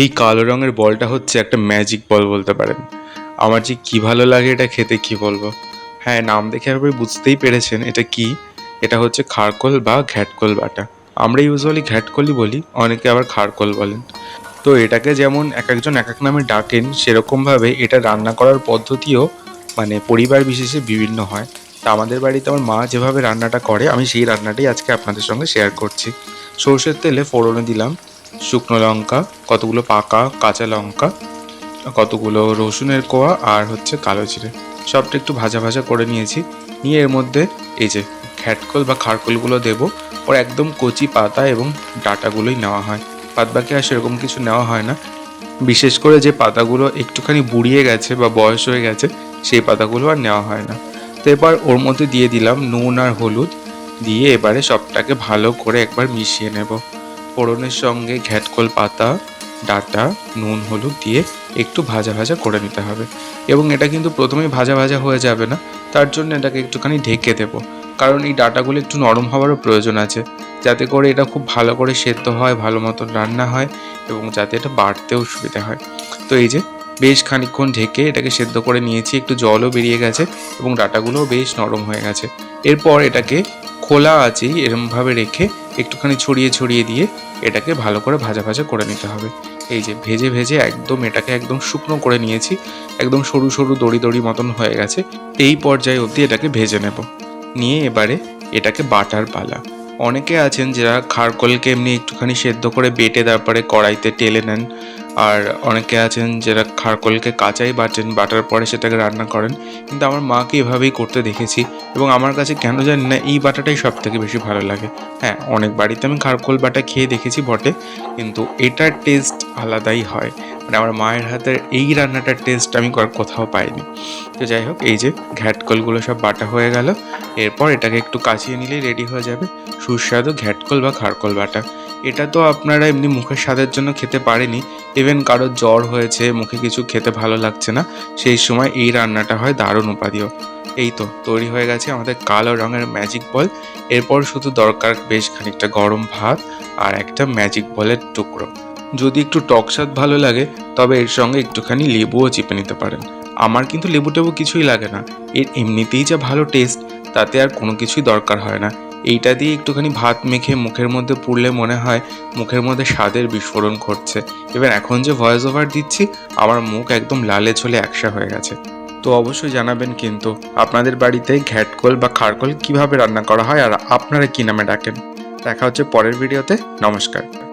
এই কালো রঙের বলটা হচ্ছে একটা ম্যাজিক বল বলতে পারেন। আমার যে কী ভালো লাগে এটা খেতে কি বলব? হ্যাঁ নাম দেখে আপনি বুঝতেই পেরেছেন এটা কি? এটা হচ্ছে খারকোল বা ঘ্যাটকোল বাটা। আমরা ইউজুয়ালি ঘ্যাটকোলই বলি, অনেকে আবার খারকোল বলেন। তো এটাকে যেমন এক একজন এক এক নামে ডাকেন, সেরকমভাবে এটা রান্না করার পদ্ধতিও মানে পরিবার বিশেষে বিভিন্ন হয়। তা আমাদের বাড়িতে আমার মা যেভাবে রান্নাটা করে, আমি সেই রান্নাটাই আজকে আপনাদের সঙ্গে শেয়ার করছি। সর্ষের তেলে ফোড়নে দিলাম। শুকনো লঙ্কা, কতগুলো পাকা, কাঁচা লঙ্কা, কতগুলো রসুনের কোয়া আর হচ্ছে কালো জিরে। সবটা একটু ভাজা ভাজা করে নিয়েছি। নিয়ে এর মধ্যে এই যে ঘ্যাটকল বা খারকলগুলো দেবো, ওর একদম কচি পাতা এবং ডাটাগুলোই নেওয়া হয়। বাদ বাকি আর সেরকম কিছু নেওয়া হয় না। বিশেষ করে যে পাতাগুলো একটুখানি বুড়িয়ে গেছে বা বয়স হয়ে গেছে, সেই পাতাগুলো আর নেওয়া হয় না। তো এবার ওর মধ্যে দিয়ে দিলাম নুন আর হলুদ। দিয়ে এবারে সবটাকে ভালো করে একবার মিশিয়ে নেব। ফোড়নের সঙ্গে ঘ্যাটকল পাতা, ডাটা, নুন, হলুদ দিয়ে একটু ভাজা ভাজা করে নিতে হবে। এবং এটা কিন্তু প্রথমেই ভাজা ভাজা হয়ে যাবে না, তার জন্য এটাকে একটুখানি ঢেকে দেবো। কারণ এই ডাটাগুলো একটু নরম হওয়ারও প্রয়োজন আছে। যাতে করে এটা খুব ভালো করে সেদ্ধ হয়, ভালো মতন রান্না হয় এবং যাতে এটা বাড়তেও সুবিধা হয়। তো এই যে বেশ খানিকক্ষণ ঢেকে এটাকে সেদ্ধ করে নিয়েছি, একটু জলও বেরিয়ে গেছে এবং ডাটাগুলোও বেশ নরম হয়ে গেছে। এরপর এটাকে খোলা আছেই এরমভাবে রেখে একটুখানি ছড়িয়ে ছড়িয়ে দিয়ে এটাকে ভালো করে ভাজা ভাজা করে নিতে হবে। এই যে ভেজে ভেজে একদম এটাকে একদম শুকনো করে নিয়েছি, একদম সরু সরু দড়ি দড়ি মতন হয়ে গেছে, এই পর্যায়ে অবধি এটাকে ভেজে নেব। নিয়ে এবারে এটাকে বাটার পালা। অনেকে আছেন যারা খারকলকে এমনি একটুখানি সেদ্ধ করে বেটে তারপরে কড়াইতে টেলে নেন আর অনেকে আছেন যারা খারকলকে কাঁচাই বাটেন, বাটার পরে সেটাকে রান্না করেন। কিন্তু আমার মাকে এভাবেই করতে দেখেছি এবং আমার কাছে কেন জানি না এই বাটাটাই সব থেকে বেশি ভালো লাগে। হ্যাঁ অনেক বাড়িতে আমি খারকোল বাটা খেয়ে দেখেছি বটে, কিন্তু এটার টেস্ট আলাদাই হয়। মানে আমার মায়ের হাতের এই রান্নাটার টেস্ট আমি কোথাও পাইনি। তো যাই হোক, এই যে ঘ্যাটকলগুলো সব বাটা হয়ে গেল। এরপর এটাকে একটু কাছিয়ে নিলেই রেডি হয়ে যাবে। সুস্বাদু ঘ্যাটকল বা খারকল বাটা। এটা তো আপনারা এমনি মুখের স্বাদের জন্য খেতে পারেনি ইভেন কারোর জ্বর হয়েছে, মুখে কিছু খেতে ভালো লাগছে না, সেই সময় এই রান্নাটা হয় দারুণ উপাদেয়। এই তো, তৈরি হয়ে গেছে আমাদের কালো রঙের ম্যাজিক বল এরপর শুধু দরকার বেশ খানিকটা গরম ভাত আর একটা ম্যাজিক বলের টুকরো। যদি একটু টক স্বাদ ভালো লাগে, তবে এর সঙ্গে একটুখানি লেবুও চিপে নিতে পারেন। আমার কিন্তু লেবু টেবু কিছুই লাগে না। এর এমনিতেই যা ভালো টেস্ট তাতে আর কোনো কিছুই দরকার হয় না। এইটা দিয়ে একটুখানি ভাত মেখে মুখের মধ্যে পুড়লে মনে হয় মুখের মধ্যে স্বাদের বিস্ফোরণ ঘটছে। এবার এখন যে ভয়েস ওভার দিচ্ছি, আমার মুখ একদম লালে ছলে একসা হয়ে গেছে। তো অবশ্যই জানাবেন কিন্তু, আপনাদের বাড়িতে ঘ্যাটকল বা খারকল কীভাবে রান্না করা হয় আর আপনারা কী নামে ডাকেন? দেখা হচ্ছে পরের ভিডিওতে নমস্কার।